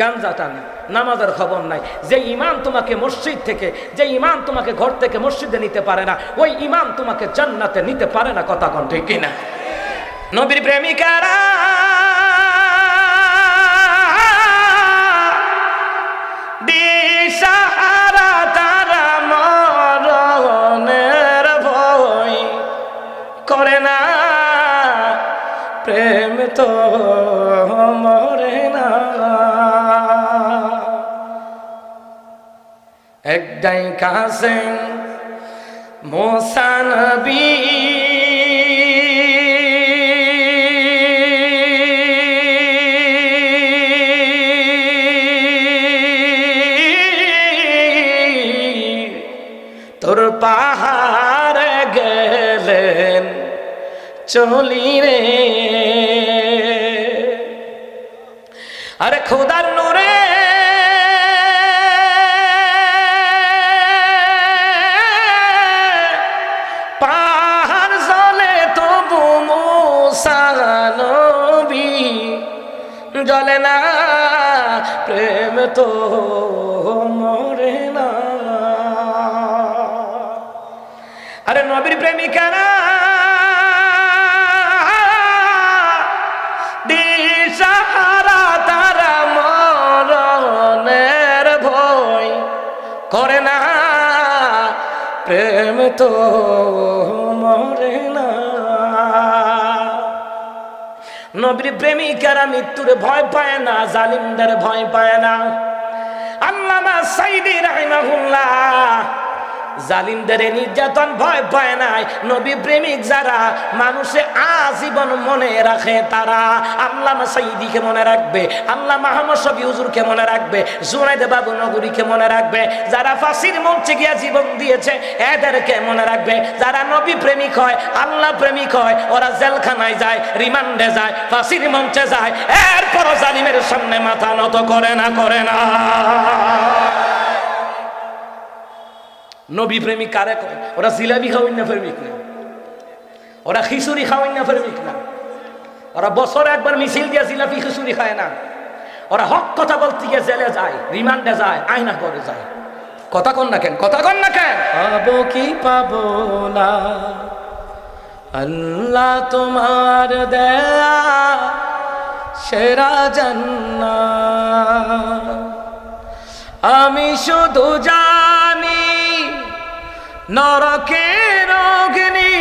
গাঞ্জা টান, নামাজের খবর নাই। যে ইমান তোমাকে মসজিদ থেকে, যে ইমান তোমাকে ঘর থেকে মসজিদে নিতে পারে না, ওই ইমান তোমাকে জান্নাতে নিতে পারে না, কথা কন ঠিক কিনা? নবীর প্রেমিকারা তারা ভয় করে না। প্রেম তো মরে না। একটাই কাছে মোসানবী তোর পাহাড় গেলেন চলি রে। আরে খোদার নূরে জলে না, প্রেম তো মরে না। আরে নবীর প্রেমিকারা, দিশাহারা তারা ভয় করে না, প্রেম তো মরে না। নবীর প্রেমিকারা মৃত্যুর ভয় পায় না জালিমদের ভয় পায় না। আল্লামা সাইদি রাহিমাহুল্লাহ জালিমদের নির্যাতন ভয় পায় নাই। নবী প্রেমিক যারা, মানুষে আজীবন মনে রাখে তারা। আল্লামা সাইদিকে মনে রাখবে আল্লাহ মাহমদ শফি হুজুরকে মনে রাখবে, জুনাইদে বাবু নগরীকে মনে রাখবে। যারা ফাঁসির মঞ্চে গিয়া জীবন দিয়েছে, এদেরকে মনে রাখবে। যারা নবী প্রেমিক হয়, আল্লাহ প্রেমিক হয়, ওরা জেলখানায় যায়, রিমান্ডে যায়, ফাঁসির মঞ্চে যায়। এরপরও জালিমের সামনে মাথা নত করে না করে না। নবী প্রেমিক কারে কয়? ওরা জিলাপি খাওয়াই না প্রেমিক না। ওরা খিচুড়ি খাওয়াই না প্রেমিক না। ওরা বছরে একবার মিছিল দিয়ে জিলাপি খিচুড়ি খায় না। ওরা হক কথা বলতে গিয়ে জেলে যায়, রিমান্ডে যায়, আয়না করে যায়। কথা কন না কেন? কথা কন না কেন? পাবো কি পাবো না? আল্লাহ তোমার দেয়া সেরা জান্না আমি শুধু জানি নরকের অগ্নি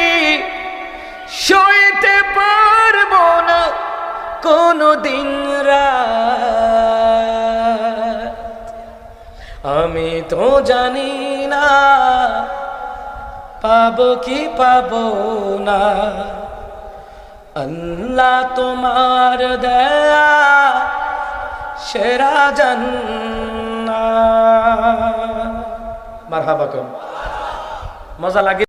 সইতে পারব না কোনো দিন আমি তো জানি না পাব কি পাব না। আল্লাহ তোমার দয়া, সেরা জান্না মারহাবা মজা লাগে।